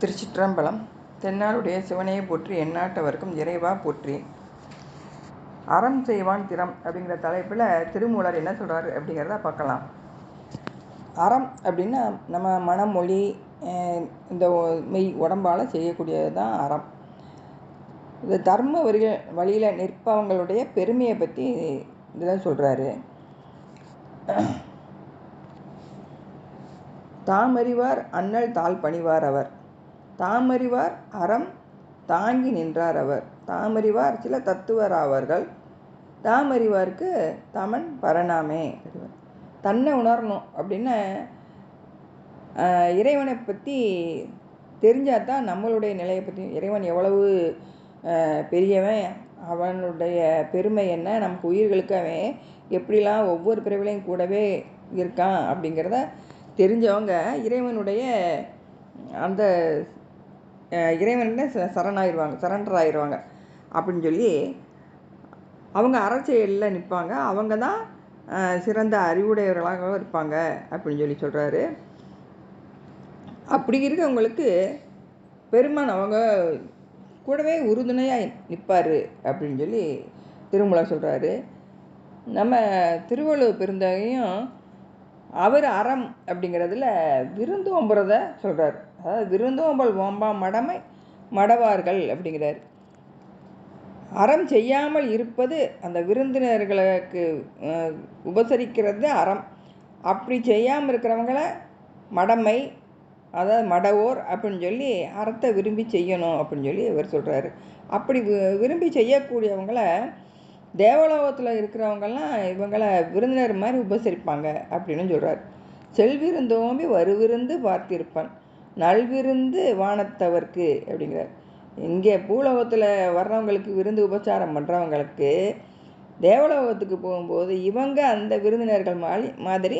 திருச்சிற்றம்பலம் தென்னாருடைய சிவனையை போற்றி எந்நாட்டவர்க்கும் இறைவா போற்றி. அறம் செய்வான் திறம் அப்படிங்கிற தலைப்பில் திருமூலர் என்ன சொல்கிறார் அப்படிங்கிறத பார்க்கலாம். அறம் அப்படின்னா நம்ம மனமொழி இந்த மெய் உடம்பால் செய்யக்கூடியது தான் அறம். இந்த தர்ம வழிக வழியில் நிற்பவங்களுடைய பெருமையை பற்றி இதெல்லாம் சொல்கிறாரு தாமறிவார் அண்ணல் தாழ் பணிவார் அவர். தாமறிவார் அறம் தாங்கி நின்றார் அவர். தாமறிவார் சில தத்துவர் ஆவார்கள் தாமறிவார்க்கு தமன் பரணாமே தன்னை உணரணும் அப்படின்னு இறைவனை பற்றி தெரிஞ்சால் தான் நம்மளுடைய நிலையை பற்றி இறைவன் எவ்வளவு பெரியவன் அவனுடைய பெருமை என்ன நமக்கு உயிர்களுக்கு அவன் எப்படிலாம் ஒவ்வொரு பிறவிலையும் கூடவே இருக்கான் அப்படிங்கிறத தெரிஞ்சவங்க இறைவனுடைய அந்த இறைவன்கிட்ட ச- சரணாயிருவாங்க சரண்டர் ஆயிடுவாங்க அப்படின்னு சொல்லி அவங்க அறச்செயலில் நிற்பாங்க அவங்க தான் சிறந்த அறிவுடையவர்களாக இருப்பாங்க அப்படின்னு சொல்லி சொல்கிறாரு அப்படி இருக்கவங்களுக்கு பெருமான் அவங்க கூடவே உறுதுணையாக நிற்பார் அப்படின்னு சொல்லி திருமலை சொல்கிறாரு நம்ம திருவள்ளுவர் பெருந்தகையும் அவர் அறம் அப்படிங்கிறதுல விருந்தோம்புறத சொல்கிறார் அதாவது விருந்தோம்பல் ஓம்பா மடமை மடவார்கள் அப்படிங்கிறார். அறம் செய்யாமல் இருப்பது அந்த விருந்தினர்களுக்கு உபசரிக்கிறது அறம். அப்படி செய்யாமல் இருக்கிறவங்கள மடமை அதாவது மடவோர் அப்படின்னு சொல்லி அறத்தை விரும்பி செய்யணும் அப்படின்னு சொல்லி இவர் சொல்கிறாரு அப்படி வி- விரும்பி செய்யக்கூடியவங்கள தேவலோகத்தில் இருக்கிறவங்கெல்லாம் இவங்களை விருந்தினர் மாதிரி உபசரிப்பாங்க அப்படின்னு சொல்கிறார் செல்விருந்தோம்பி வருவிருந்து பார்த்திருப்பான். நல்விருந்து வானத்தவர்க்கு அப்படிங்கிறார். இங்கே பூலோகத்தில் வர்றவங்களுக்கு விருந்து உபச்சாரம் பண்ணுறவங்களுக்கு தேவலோகத்துக்கு போகும்போது இவங்க அந்த விருந்தினர்கள் மாதிரி மாதிரி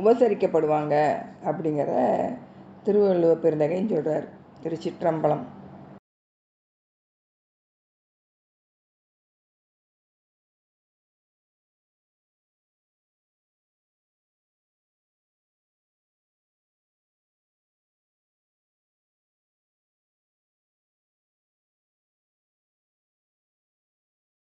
உபசரிக்கப்படுவாங்க அப்படிங்கிற திருவள்ளுவர் பெருந்தகைன்னு சொல்கிறார் திருச்சிற்றம்பலம்.